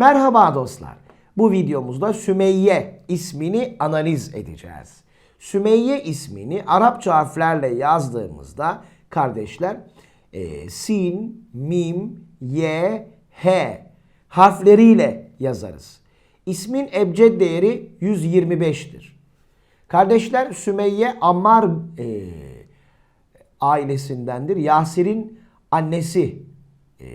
Merhaba dostlar. Bu videomuzda Sümeyye ismini analiz edeceğiz. Sümeyye ismini Arapça harflerle yazdığımızda kardeşler e, sin, mim, ye, he harfleriyle yazarız. İsmin ebced değeri 125'tir. Kardeşler Sümeyye Ammar e, ailesindendir. Yasir'in annesi e,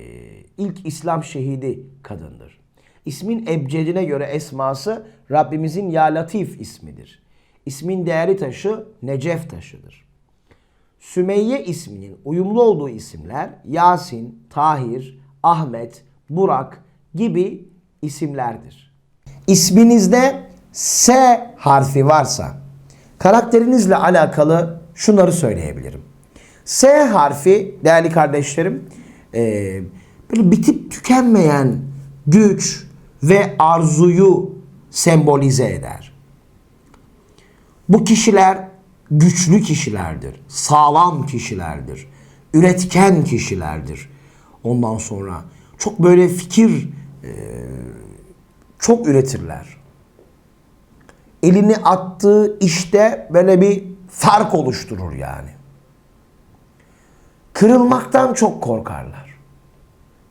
ilk İslam şehidi kadındır. İsmin ebcedine göre esması Rabbimizin Ya Latif ismidir. İsmin değeri taşı Necef taşıdır. Sümeyye isminin uyumlu olduğu isimler Yasin, Tahir, Ahmet, Burak gibi isimlerdir. İsminizde S harfi varsa karakterinizle alakalı şunları söyleyebilirim. S harfi değerli kardeşlerim eee, böyle bitip tükenmeyen güç ve arzuyu sembolize eder. Bu kişiler güçlü kişilerdir, sağlam kişilerdir, üretken kişilerdir. Ondan sonra çok böyle fikir eee, çok üretirler. Elini attığı işte böyle bir fark oluşturur yani. Kırılmaktan çok korkarlar.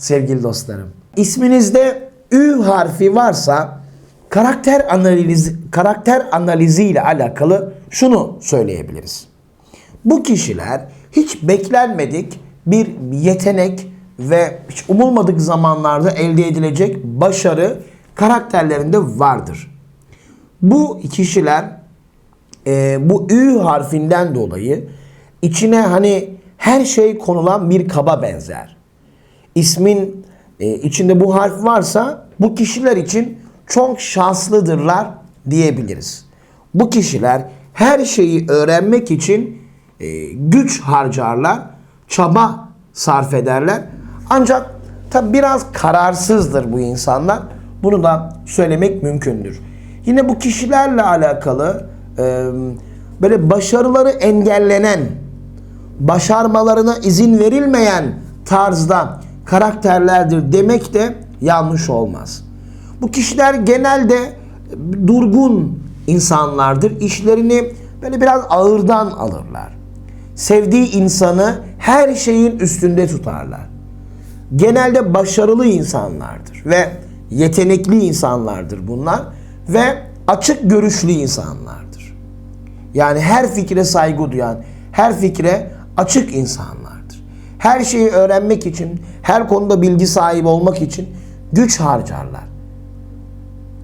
sevgili dostlarım. İsminizde Ü harfi varsa karakter analizi karakter analizi ile alakalı şunu söyleyebiliriz. Bu kişiler hiç beklenmedik bir yetenek ve hiç umulmadık zamanlarda elde edilecek başarı karakterlerinde vardır. Bu kişiler e, bu Ü harfinden dolayı içine hani her şey konulan bir kaba benzer. İsmin e, içinde bu harf varsa bu kişiler için çok şanslıdırlar diyebiliriz. Bu kişiler her şeyi öğrenmek için e, güç harcarlar, çaba sarf ederler. Ancak tabi biraz kararsızdır bu insanlar. Bunu da söylemek mümkündür. Yine bu kişilerle alakalı e, böyle başarıları engellenen, başarmalarına izin verilmeyen tarzda karakterlerdir demek de yanlış olmaz. Bu kişiler genelde durgun insanlardır. İşlerini böyle biraz ağırdan alırlar. Sevdiği insanı her şeyin üstünde tutarlar. Genelde başarılı insanlardır ve yetenekli insanlardır bunlar ve açık görüşlü insanlardır. Yani her fikre saygı duyan, her fikre açık insanlardır. Her şeyi öğrenmek için, her konuda bilgi sahibi olmak için güç harcarlar.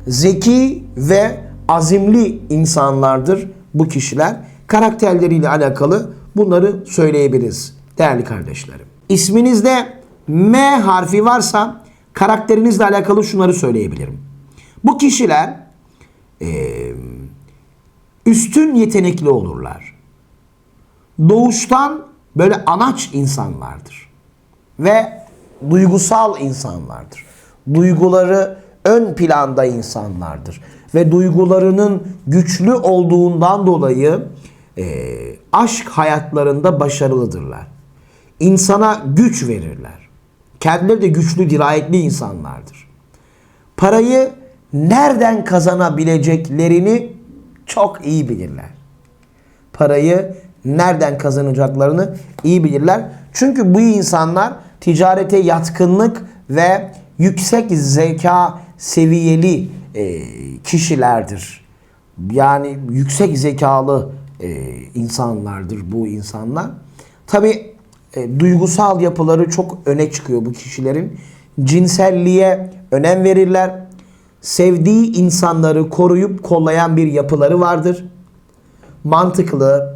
Zeki ve azimli insanlardır bu kişiler. Karakterleriyle alakalı bunları söyleyebiliriz değerli kardeşlerim. İsminizde M harfi varsa karakterinizle alakalı şunları söyleyebilirim. Bu kişiler eee, üstün yetenekli olurlar. Doğuştan böyle anaç insanlardır. Ve duygusal insanlardır. Duyguları ön planda insanlardır. Ve duygularının güçlü olduğundan dolayı eee, aşk hayatlarında başarılıdırlar. İnsana güç verirler. Kendileri de güçlü, dirayetli insanlardır. Parayı nereden kazanabileceklerini çok iyi bilirler. Parayı nereden kazanacaklarını iyi bilirler. Çünkü bu insanlar ticarete yatkınlık ve yüksek zeka seviyeli e, kişilerdir. Yani yüksek zekalı e, insanlardır bu insanlar. Tabi duygusal yapıları çok öne çıkıyor bu kişilerin. Cinselliğe önem verirler. Sevdiği insanları koruyup kollayan bir yapıları vardır. Mantıklı,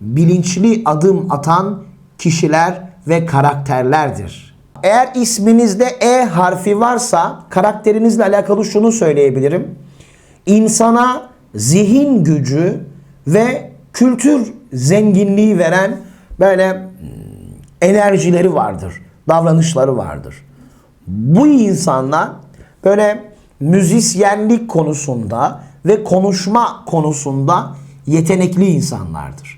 bilinçli adım atan kişiler ve karakterlerdir. Eğer isminizde E harfi varsa karakterinizle alakalı şunu söyleyebilirim. İnsana zihin gücü ve kültür zenginliği veren böyle hmm, enerjileri vardır, davranışları vardır. Bu insanlar böyle müzisyenlik konusunda ve konuşma konusunda yetenekli insanlardır.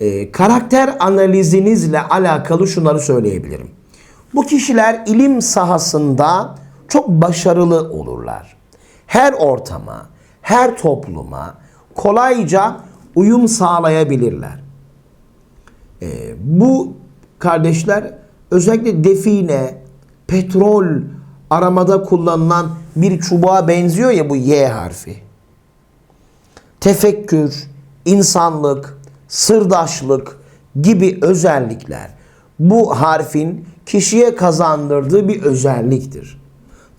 e, karakter analizinizle alakalı şunları söyleyebilirim. Bu kişiler ilim sahasında çok başarılı olurlar. Her ortama, her topluma kolayca uyum sağlayabilirler. E, bu kardeşler özellikle define, petrol aramada kullanılan bir çubuğa benziyor ya bu Y harfi. Tefekkür, insanlık, sırdaşlık gibi özellikler bu harfin kişiye kazandırdığı bir özelliktir.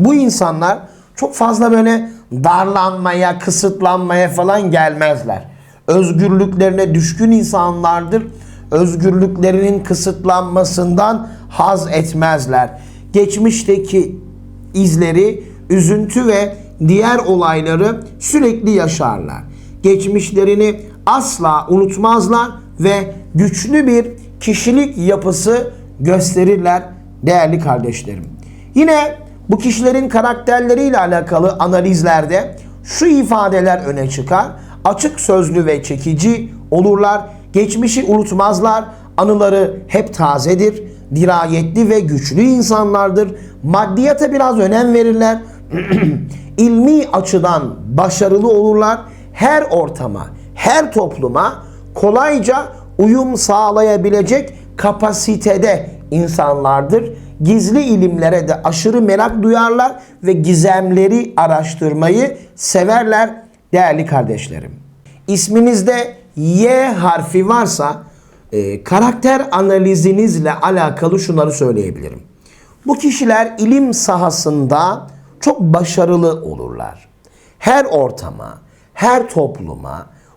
bu insanlar çok fazla böyle darlanmaya, kısıtlanmaya falan gelmezler. Özgürlüklerine düşkün insanlardır. Özgürlüklerinin kısıtlanmasından haz etmezler. Geçmişteki izleri, üzüntü ve diğer olayları sürekli yaşarlar. Geçmişlerini asla unutmazlar ve güçlü bir kişilik yapısı gösterirler değerli kardeşlerim. Yine bu kişilerin karakterleriyle alakalı analizlerde şu ifadeler öne çıkar. Açık sözlü ve çekici olurlar. Geçmişi unutmazlar. Anıları hep tazedir. Dirayetli ve güçlü insanlardır. Maddiyata biraz önem verirler. İlmi açıdan başarılı olurlar. Her ortama, her topluma kolayca uyum sağlayabilecek kapasitede insanlardır. Gizli ilimlere de aşırı merak duyarlar ve gizemleri araştırmayı severler değerli kardeşlerim. İsminizde Y harfi varsa e, karakter analizinizle alakalı şunları söyleyebilirim. Bu kişiler ilim sahasında çok başarılı olurlar. Her ortama, her topluma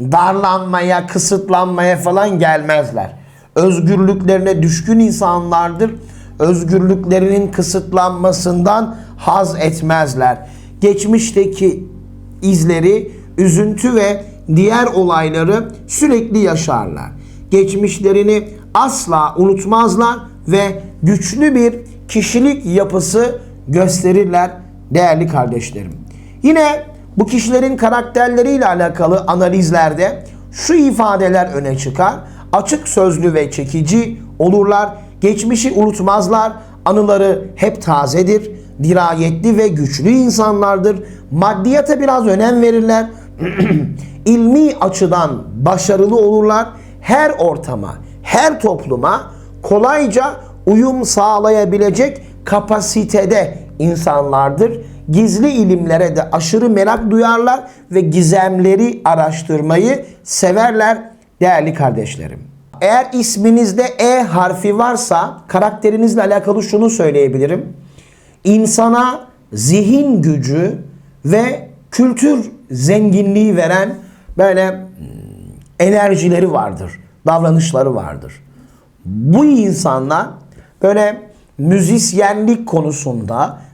darlanmaya, kısıtlanmaya falan gelmezler. Özgürlüklerine düşkün insanlardır. Özgürlüklerinin kısıtlanmasından haz etmezler. Geçmişteki izleri, üzüntü ve diğer olayları sürekli yaşarlar. Geçmişlerini asla unutmazlar ve güçlü bir kişilik yapısı gösterirler değerli kardeşlerim. Yine bu kişilerin karakterleriyle alakalı analizlerde şu ifadeler öne çıkar. Açık sözlü ve çekici olurlar. Geçmişi unutmazlar. Anıları hep tazedir. Dirayetli ve güçlü insanlardır. Maddiyata biraz önem verirler. İlmi açıdan başarılı olurlar. Her ortama, her topluma kolayca uyum sağlayabilecek kapasitede insanlardır. Gizli ilimlere de aşırı merak duyarlar ve gizemleri araştırmayı severler değerli kardeşlerim. Eğer isminizde E harfi varsa karakterinizle alakalı şunu söyleyebilirim. İnsana zihin gücü ve kültür zenginliği veren böyle hmm, enerjileri vardır, davranışları vardır. Bu insanlar böyle müzisyenlik konusunda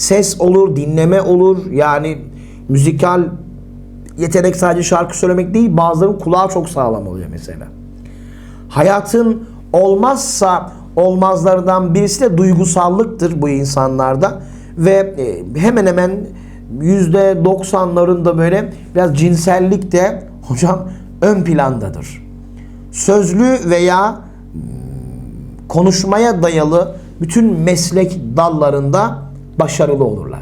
ses olur, dinleme olur. Yani müzikal yetenek sadece şarkı söylemek değil, bazılarının kulağı çok sağlam oluyor mesela. Hayatın olmazsa olmazlarından birisi de duygusallıktır bu insanlarda ve e, hemen hemen yüzde 90'larında böyle biraz cinsellik de hocam ön plandadır. Sözlü veya hmm, konuşmaya dayalı bütün meslek dallarında başarılı olurlar.